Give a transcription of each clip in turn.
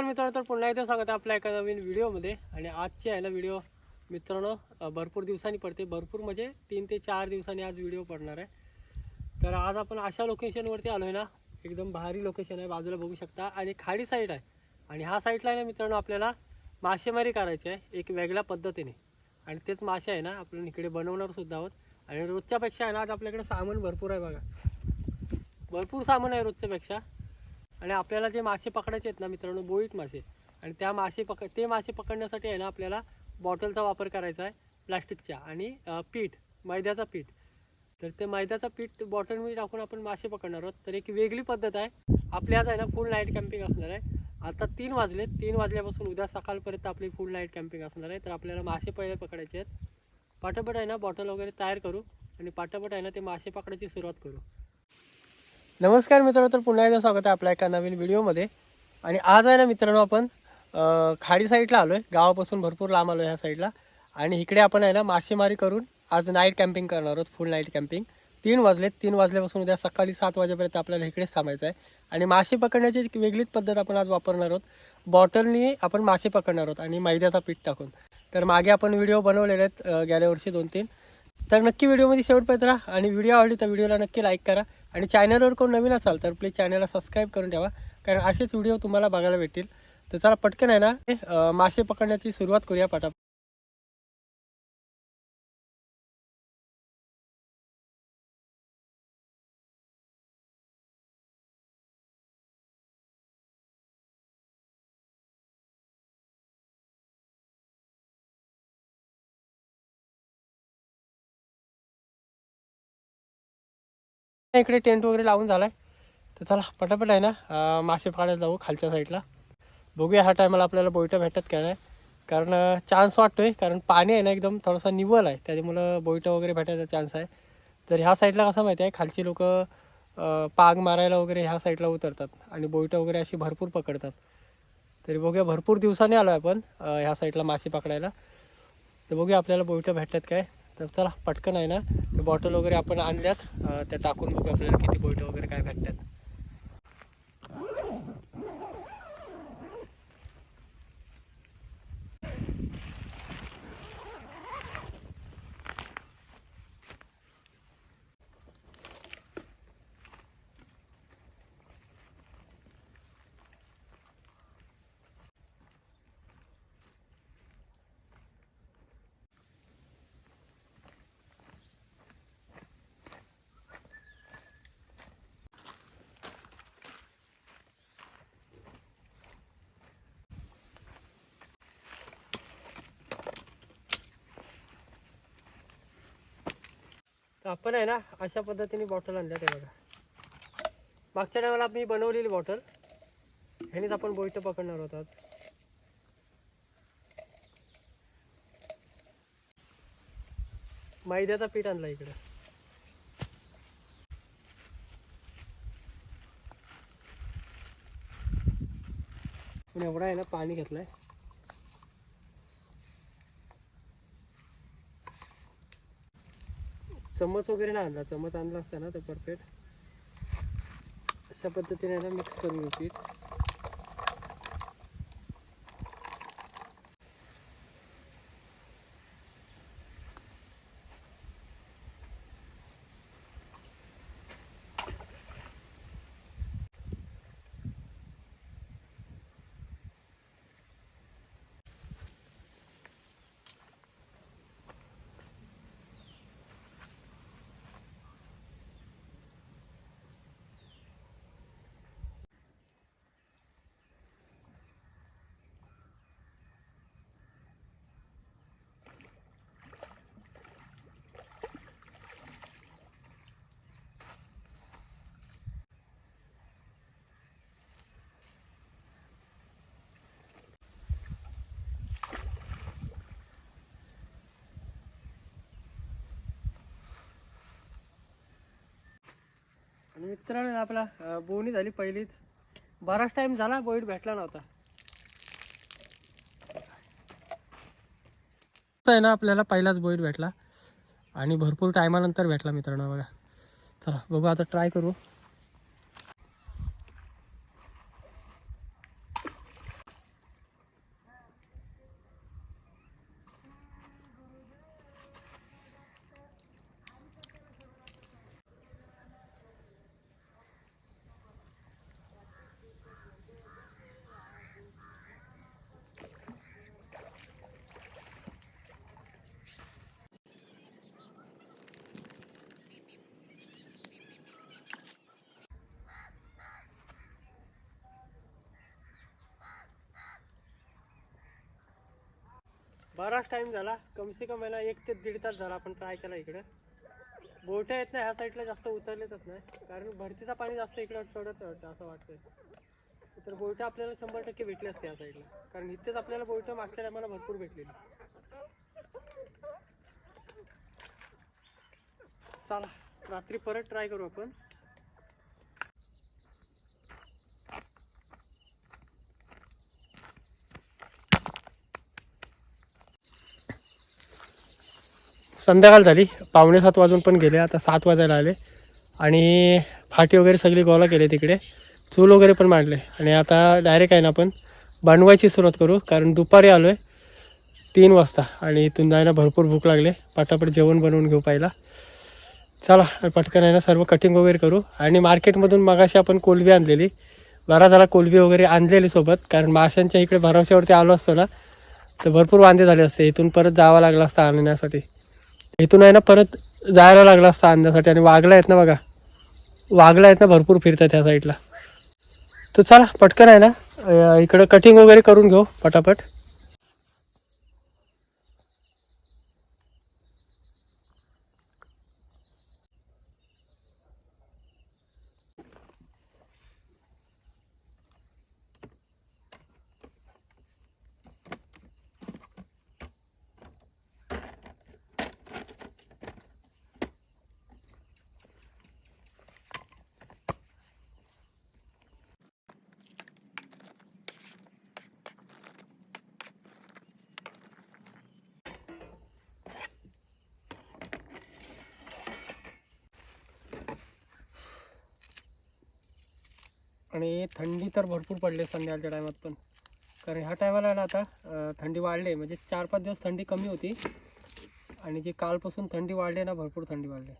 नमस्कार मित्रांनो तर पुन्हा एकदा सांगत आपल्या एका नवीन व्हिडिओमध्ये. आणि आजची आहे ना व्हिडिओ मित्रांनो भरपूर दिवसांनी पडते. भरपूर म्हणजे तीन ते चार दिवसांनी आज व्हिडिओ पडणार आहे. तर आज आपण अशा लोकेशनवरती आलो आहे ना एकदम भारी लोकेशन आहे बाजूला बघू शकता. आणि खाडी साईड आहे. आणि ह्या साईडला आहे ना मित्रांनो आपल्याला मासेमारी करायची आहे एक वेगळ्या पद्धतीने. आणि तेच मासे आहे ना आपण इकडे बनवणार सुद्धा आहोत. आणि रोजच्यापेक्षा आहे ना आज आपल्याकडे सामान भरपूर आहे बघा. भरपूर सामान आहे रोजच्यापेक्षा. आणि आपल्याला जे मासे पकडायचे आहेत ना मित्रांनो बोईट मासे आणि त्या मासे पक ते मासे पकडण्यासाठी आहे ना आपल्याला बॉटलचा वापर करायचा आहे प्लास्टिकच्या आणि पीठ मैद्याचा पीठ. तर ते मैद्याचा पीठ बॉटलमध्ये टाकून आपण मासे पकडणार आहोत. तर एक वेगळी पद्धत आहे. आपली आज आहे ना फुल नाईट कॅम्पिंग असणार आहे. आता तीन वाजले तीन वाजल्यापासून उद्या सकाळपर्यंत आपली फुल नाईट कॅम्पिंग असणार आहे. तर आपल्याला मासे पहिले पकडायचे आहेत. पाठोपाठ आहे ना बॉटल वगैरे तयार करू आणि पाठोपाठ आहे ना ते मासे पकडायची सुरुवात करू. नमस्कार मित्रांनो तर पुन्हा एकदा स्वागत आहे आपल्या एका नवीन व्हिडिओमध्ये. आणि आज आहे ना मित्रांनो आपण खाडी साईडला आलो आहे गावापासून भरपूर लांब आलो ह्या साईडला. आणि इकडे आपण आहे ना मासेमारी करून आज नाईट कॅम्पिंग करणार आहोत फुल नाईट कॅम्पिंग तीन वाजले तीन वाजल्यापासून उद्या सकाळी सात वाजेपर्यंत आपल्याला इकडेच थांबायचं आहे. आणि मासे पकडण्याची एक वेगळीच पद्धत आपण आज वापरणार आहोत. बॉटलनी आपण मासे पकडणार आहोत आणि मैद्याचा पीठ टाकून. तर मागे आपण व्हिडिओ बनवलेले आहेत गेल्या वर्षी दोन तीन तर नक्की व्हिडिओमध्ये शेवटपर्यंत राहा आणि व्हिडिओ आवडली तर व्हिडिओला नक्की लाईक करा. आणि चॅनलवर कोण नवीन असाल तर प्लीज चॅनलला सबस्क्राईब करून ठेवा. कारण असेच व्हिडिओ तुम्हाला बघायला भेटतील. तर चला पटकन आहे ना मासे पकडण्याची सुरुवात करूया पटापट. इकडे टेंट वगैरे लावून झाला आहे तर चला पटापट आहे ना मासे पकडायला जाऊ खालच्या साईडला बघूया ह्या टायमाला आपल्याला बोईटं भेटतात का नाही. कारण चान्स वाटतोय कारण पाणी आहे ना एकदम थोडासा निवल आहे. त्याच्यामुळं बोईटं वगैरे भेटायचा चान्स आहे. तर ह्या साईडला कसं माहिती आहे खालची लोक पाग मारायला वगैरे ह्या साईडला उतरतात आणि बोईटं वगैरे अशी भरपूर पकडतात. तरी बघूया भरपूर दिवसांनी आलो आहे आपण ह्या साईडला मासे पकडायला. तर बघूया आपल्याला बोईटं भेटतात काय. तर चला पटकन आहे ना ते बॉटल वगैरे आपण आणल्यात. त्या टाकून बघू आपल्याला किती बोईटं वगैरे काय भेटतात. आपण आहे ना अशा पद्धतीने बॉटल आणल्या ते बघा. मागच्या टायमाला मी बनवलेली बॉटल ह्यानेच आपण बोईटं पकडणार आहोत आज. मैद्याचा पीठ आणला इकडे. पण एवढा आहे ना पाणी घेतलंय. चम्मच वगैरे नाही आणला. चम्मच आणला असता ना तर परफेक्ट अशा पद्धतीने ना मिक्स करून घेऊ पीठ. आणि मित्रांनो आपला बोवणी झाली पहिलीच. बराच टाइम झाला बोईट भेटला नव्हता. आहे ना आपल्याला पहिलाच बोईट भेटला. आणि भरपूर टायमानंतर भेटला मित्रांनो बघा. चला बघू आता ट्राय करू. बराच टाइम झाला. कम से कम याला एक ते दीड तास झाला आपण ट्राय केला इकडं. बोट्या येत नाही ह्या साईडला जास्त उतरलेतच नाही. कारण भरतीचा पाणी जास्त इकडं चढत वाटतं असं वाटतंय. तर बोयटं आपल्याला शंभर टक्के भेटले असते या साईडला कारण इथेच आपल्याला बोयटं मागच्या टायमाला भरपूर भेटलेली. चला रात्री परत ट्राय करू आपण. संध्याकाळ झाली. पावणे सात वाजून पण गेले आता सात वाजायला आले. आणि फाटी वगैरे सगळी गोळा केले तिकडे. चूल वगैरे पण मांडले. आणि आता डायरेक्ट आहे ना आपण बनवायची सुरुवात करू कारण दुपारी आलो आहे तीन वाजता आणि इथून जायला भरपूर भूक लागले. पटापट जेवण बनवून घेऊ पाहिला. चला पटकन आहे ना सर्व कटिंग वगैरे करू. आणि मार्केटमधून मगाशी आपण कोलबी आणलेली. बरा झाला कोलबी वगैरे आणलेली सोबत कारण माशांच्या इकडे भरवशावरती आलो असतो ना तर भरपूर वांदे झाले असते. इथून परत जावं लागलं असतं आणण्यासाठी. इथून आहे ना परत जायला लागला असतं अंध्यासाठी आणि वाघला आहेत ना बघा. वाघला आहेत ना भरपूर फिरतात त्या साईडला तर चला पटकन आहे ना इकडं कटिंग वगैरे करून घेऊ पटापट. आणि थंडी तर भरपूर पडली संध्याकाळच्या टायमात पण. कारण ह्या टायमाला ना आता थंडी वाढली. म्हणजे चार पाच दिवस थंडी कमी होती. आणि जी कालपासून थंडी वाढली ना भरपूर थंडी वाढली.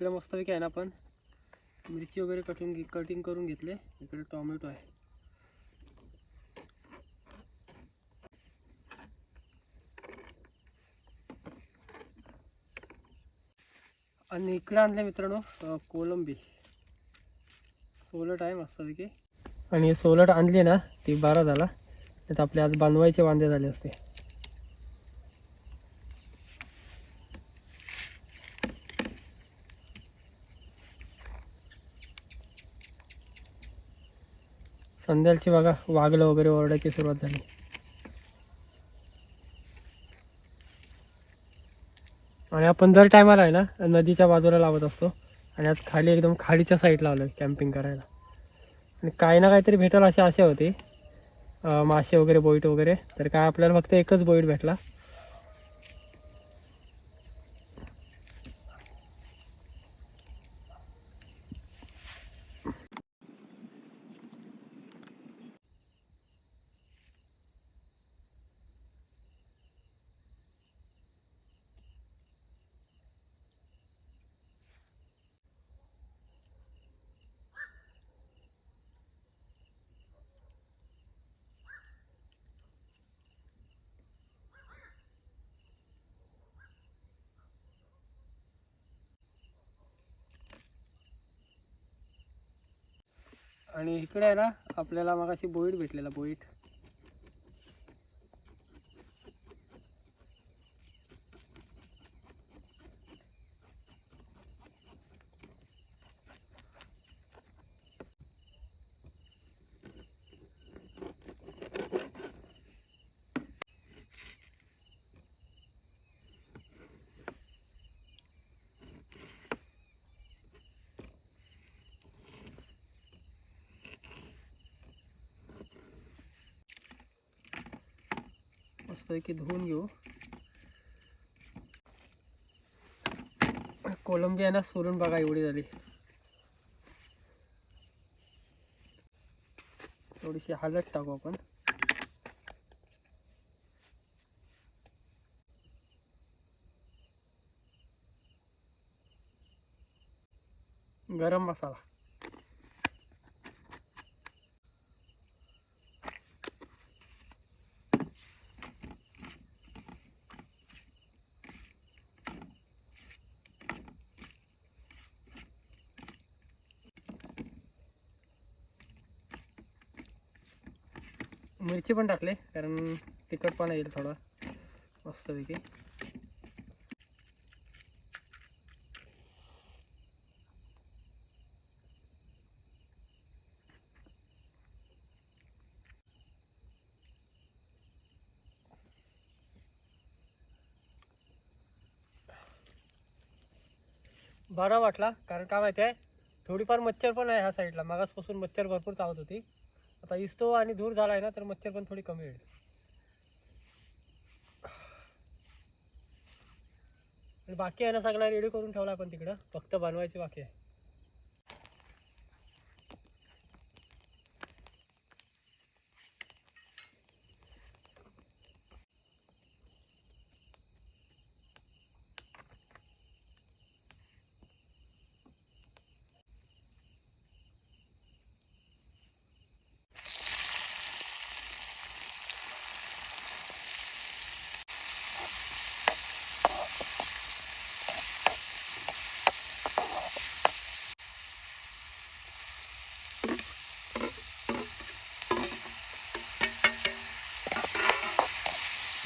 इकडे मस्तपैकी आहे ना आपण. मिरची वगैरे कटून घे कटिंग करून घेतले. इकडे टोमॅटो आहे. आणि इकडे आणले मित्रांनो कोलंबी. सोलट आहे मस्तपैकी आणि सोलट आणली ना ती बारा झाला. त्यात आपले आज बांधवायचे वांदे झाले असते. संध्याची बघा वागलं वगैरे ओरडायची सुरुवात झाली. आणि आपण दर टायमाला आहे ना नदीच्या बाजूला लावत असतो. आणि आज खाली एकदम खाडीच्या साईडला आलो कॅम्पिंग करायला. आणि काही ना काहीतरी भेटेल अशी आशा होती. मासे वगैरे बोईट वगैरे. तर काय आपल्याला फक्त एकच बोईट भेटला. आणि इकडे आहे ना आपल्याला मग अशी बोईट भेटलेला बोईट. मस्तपैकी धुवून घेऊ कोलंबियाना सोलून बघा एवढी झाली. थोडीशी हळद टाकू आपण. गरम मसाला. मिरची पण टाकले कारण तिखटपणा येईल थोडा मस्तपैकी. बरा वाटला कारण काय माहिती आहे थोडीफार मच्छर पण आहे ह्या साईडला मागासपासून मच्छर भरपूर चावत होती. आता इस्तो आणि धूर झाला आहे ना तर मच्छर पण थोडी कमी होईल. बाकी आहे ना सगळं रेडी करून ठेवला आपण तिकडं. फक्त बनवायची बाकी आहे.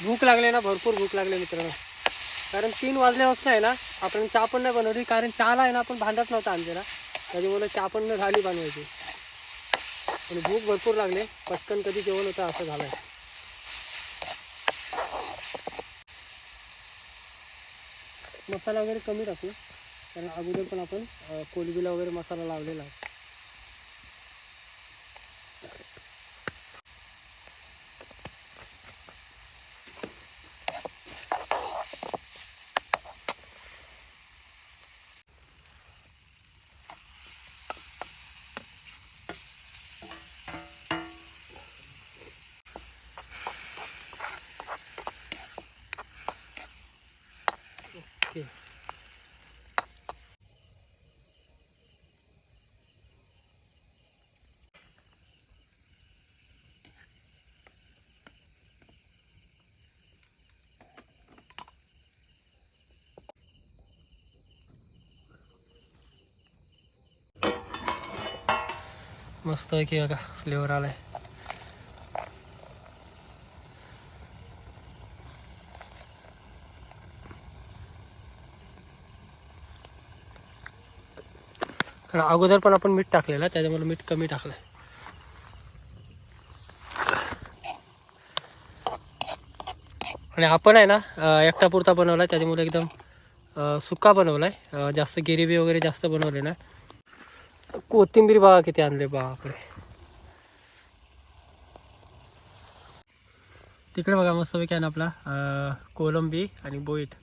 भूक लागली ना भरपूर भूक लागली मित्रांनो. कारण तीन वाजल्यापासून आहे ना आपण चहा पण नाही बनवली कारण चहाला आहे ना आपण भांडत नव्हता आमच्याला त्याच्यामुळे चहा पण नाही झाली बनवायची. आणि भूक भरपूर लागले पटकन कधी जेवण होतं असं झालंय. मसाला वगैरे कमी टाकू कारण अगोदर पण आपण कोलबीला वगैरे मसाला लावलेला आहे. मस्त आहे की फ्लेवर आलाय कारण अगोदर पण आपण मीठ टाकलेलं त्याच्यामुळे मीठ कमी टाकलंय. आणि आपण आहे ना एकटा पुरता बनवलाय त्याच्यामुळे एकदम सुका बनवलाय. जास्त गिरेवी वगैरे जास्त बनवले ना कोथिंबीर बघा किती आणले बापरे. तिकडे बघा मस्तपैकी आहे ना आपला कोलंबी आणि बोईट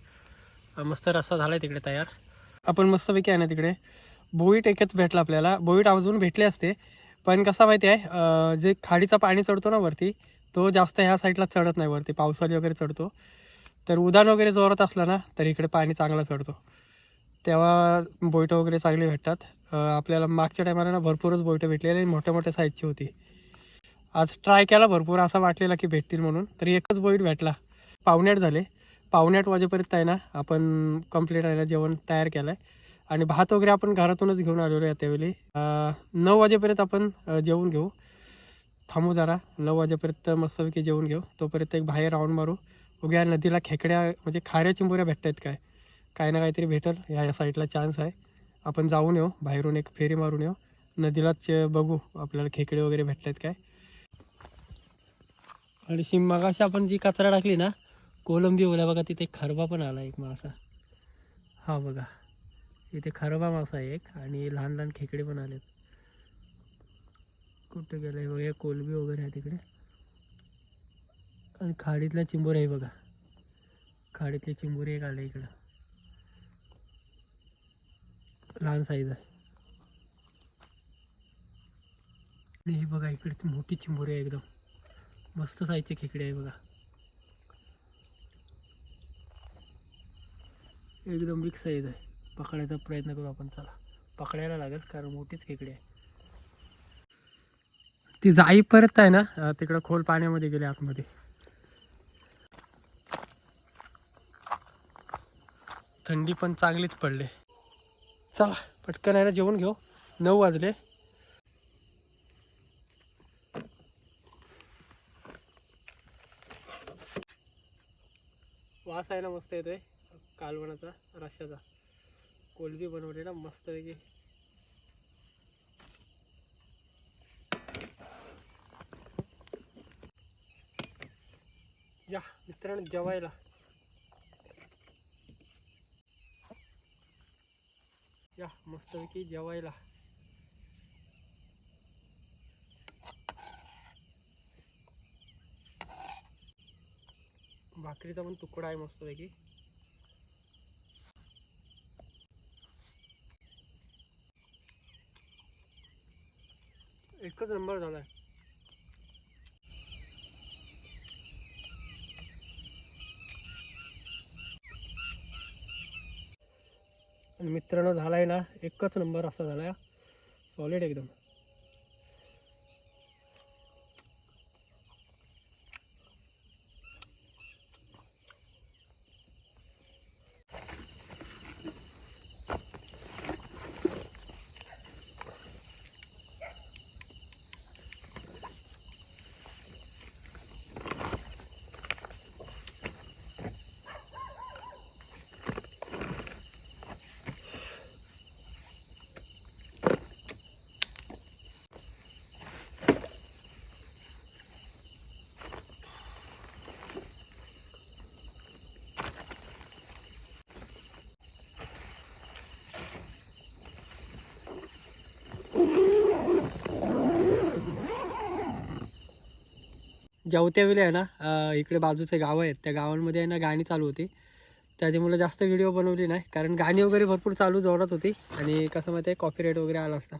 मस्त रस्सा झालाय तिकडे तयार. आपण मस्तपैकी आहे ना तिकडे बोईट एकच भेटला आपल्याला. बोईट अजून भेटले असते पण कसा माहिती आहे जे खाडीचा पाणी चढतो ना वरती तो जास्त ह्या साईडला चढत नाही वरती पावसाळी वगैरे चढतो. तर उदान वगैरे जोरात असला ना तर इकडे पाणी चांगलं चढतो. तेव्हा बोईट वगैरे चांगली भेटतात. आपल्याला मागच्या टायमाला ना भरपूरच बोईटं भेटलेली आणि मोठ्या मोठ्या साईजची होती. आज ट्राय केला भरपूर असा वाटलेला की भेटतील म्हणून. तरी एकच बोईट भेटला. पावणे आठ झाले. पावणे आठ वाजेपर्यंत आहे ना आपण कंप्लीट आहे ना जेवण तयार केलं आहे आणि भात वगैरे आपण घरातूनच घेऊन आलेलो आहे त्यावेळी. नऊ वाजेपर्यंत आपण जेवून घेऊ. थांबू जरा. नऊ वाजेपर्यंत मस्तपैकी जेवून घेऊ. तोपर्यंत एक बाहेर राऊंड मारू. उद्या नदीला खेकड्या म्हणजे खाऱ्या चिंबोऱ्या भेटत आहेत काय? काय ना काहीतरी भेटल. ह्या या साईडला चान्स आहे. आपण जाऊन येऊ बाहेरून एक फेरी मारून येऊ. नदीलाच बघू आपल्याला खेकडे वगैरे भेटलेत काय. आणि शिम मगाशी आपण जी कचरा टाकली ना कोलंबी ओल्या बघा तिथे खरबा पण आला एक मासा. हा बघा इथे खरबा मासा आहे एक आणि लहान लहान खेकडे पण आलेत. कुठे गेलं बघा हे कोलंबी वगैरे आहे तिकडे. आणि खाडीतला चिंबोर आहे बघा. खाडीतली चिंबोरी एक आलं इकडं. लहान साईज आहे. आणि ही बघा इकडे ती मोठी चिंबोरी आहे एकदम. मस्त साईजची खेकडे आहे बघा. एकदम बिग साईज आहे. पकडायचा प्रयत्न करू आपण चला. पकडायला लागेल कारण मोठीच खेकडी आहे. ती जाई परत आहे ना तिकडं खोल पाण्यामध्ये गेली आतमध्ये. थंडी पण चांगलीच पडले. चला पटकन आहे ना जेवण घेऊ. नऊ वाजले. वास आहे ना मस्त येतोय. कालवणाचा रश्याचा कोलबी बनवलेला मस्त पैकी या मित्रांनो जेवायला. या मस्तपैकी जेवायला. भाकरीचा पण तुकडा आहे मस्तपैकी. एकच नंबर झाला आहे मित्रांनो झालाय ना एकच नंबर असा झाला सॉलिड एकदम. जेवत्या आहे ना इकडे बाजूचे गाव आहेत त्या गावांमध्ये आहे ना गाणी चालू होती. त्याच्यामुळे जास्त व्हिडिओ बनवली नाही कारण गाणी वगैरे भरपूर चालू जोरात होती. आणि कसं माहिती आहे कॉपीराईट वगैरे आला असता.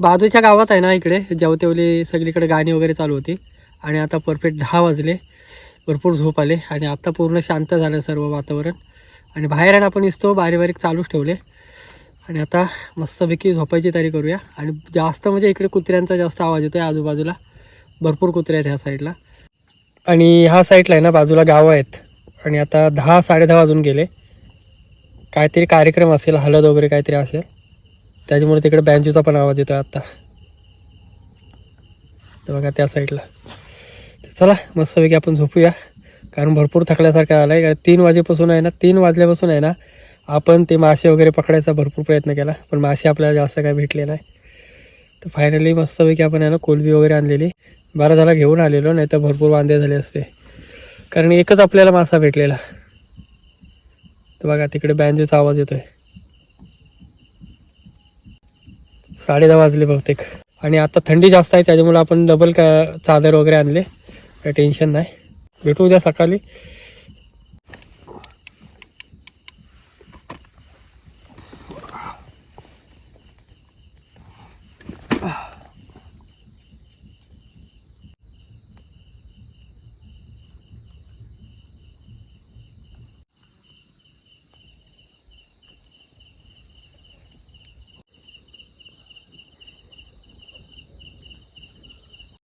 बाजूच्या गावात आहे ना इकडे जेवतेवली सगळीकडे गाणी वगैरे चालू होती. आणि आता परफेक्ट दहा वाजले भरपूर झोप आले. आणि आत्ता पूर्ण शांत झालं सर्व वातावरण. आणि बाहेर आहे ना आपण दिसतो बारीक बारीक चालूच ठेवले. आणि आता मस्तपैकी झोपायची तयारी करूया. आणि जास्त म्हणजे इकडे कुत्र्यांचा जास्त आवाज येतो आहे आजूबाजूला. भरपूर कुत्रे आहेत ह्या साईडला आणि ह्या साईडला आहे ना बाजूला गावं आहेत. आणि आता दहा साडेदहा वाजून गेले. काहीतरी कार्यक्रम असेल हळद वगैरे काहीतरी असेल. त्याच्यामुळे तिकडे बँजूचा पण आवाज येतो आता. तर बघा त्या साईडला चला मस्तपैकी आपण झोपूया. कारण भरपूर थकल्यासारखं आलं आहे कारण तीन वाजेपासून आहे ना तीन वाजल्यापासून आहे ना आपण ते मासे वगैरे पकडायचा भरपूर प्रयत्न केला. पण मासे आपल्याला जास्त काय भेटले नाही. तर फायनली मस्तपैकी आपण आहे ना कोलबी वगैरे आणलेली. बारा झाला घेऊन आलेलो नाही तर भरपूर वांदे झाले असते. कारण एकच आपल्याला मासा भेटलेला. तर बघा तिकडे बँजूचा आवाज येतोय. साडे दहा वाजले बहुतेक. आणि आता थंडी जास्त आहे त्याच्यामुळे आपण डबल का चादर वगैरे आणले. काही टेन्शन नाही. भेटू उद्या सकाळी.